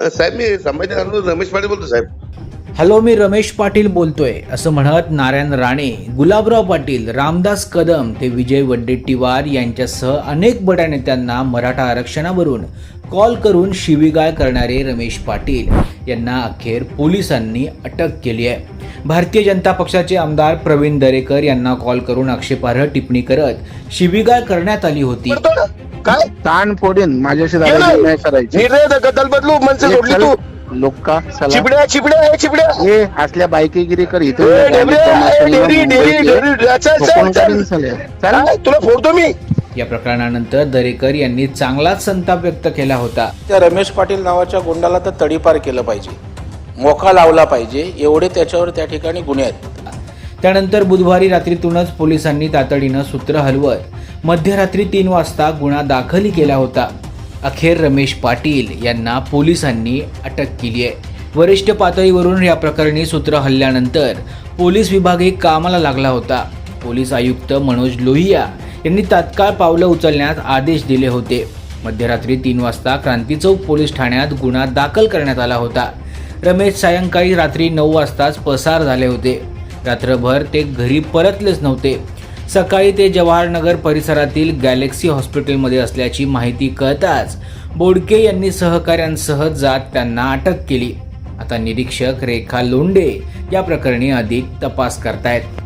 साहेब मी संभाजीनगर रमेश पाटील बोलतो साहेब. हॅलो मी रमेश पाटील बोलतोय असं म्हणत नारायण राणे गुलाबराव पाटील रामदास कदम ते विजय वड्डेट्टीवार यांच्यासह अनेक बड्या नेत्यांना मराठा आरक्षणावरून कॉल करून शिवीगाळ करणारे रमेश पाटील यांना अखेर पोलिसांनी अटक केली आहे. भारतीय जनता पक्षाचे आमदार प्रवीण दरेकर यांना कॉल करून आक्षेपार्ह टिप्पणी करत शिवीगाळ करण्यात आली होती. काय? ताण फोडीन माझ्याशी नाही. करायची निर्णय गदल बदलू मनसे एक सोडली चल, तू. लोका चला चिपड्या चिपड्या चिपड्या ए असल्या बायकीगिरी कर इथे ए, डेबऱ्या, ए, डेरी, डेरी, डेरी, चल, चल, चल. चल. काय? तुला फोडतो मी. या प्रकरणानंतर दरेकर यांनी चांगलाच संताप व्यक्त केला होता. त्या रमेश पाटील नावाच्या गुंडाला तर तडीपार केलं पाहिजे. मोका लावला पाहिजे एवढे त्याच्यावर त्या ठिकाणी गुन्हे आहेत. त्यानंतर बुधवारी रात्रीतूनच पोलिसांनी तातडीनं सूत्र हलवत मध्यरात्री तीन वाजता गुन्हा दाखल केला होता. अखेर रमेश पाटील यांना पोलिसांनी अटक केली आहे. वरिष्ठ पातळीवरून या प्रकरणी सूत्र हल्ल्यानंतर पोलीस विभागही कामाला लागला होता. पोलीस आयुक्त मनोज लोहिया यांनी तात्काळ पावलं उचलण्यात आदेश दिले होते. मध्यरात्री तीन वाजता क्रांती चौक पोलीस ठाण्यात गुन्हा दाखल करण्यात आला होता. रमेश सायंकाळी रात्री नऊ वाजताच पसार झाले होते. रात्रभर ते घरी परतलेच नव्हते. सकाळी ते जवाहरनगर परिसरातील गॅलेक्सी हॉस्पिटलमध्ये असल्याची माहिती कळताच बोडके यांनी सहकाऱ्यांसह जात त्यांना अटक केली. आता निरीक्षक रेखा लोंडे या प्रकरणी अधिक तपास करतायत.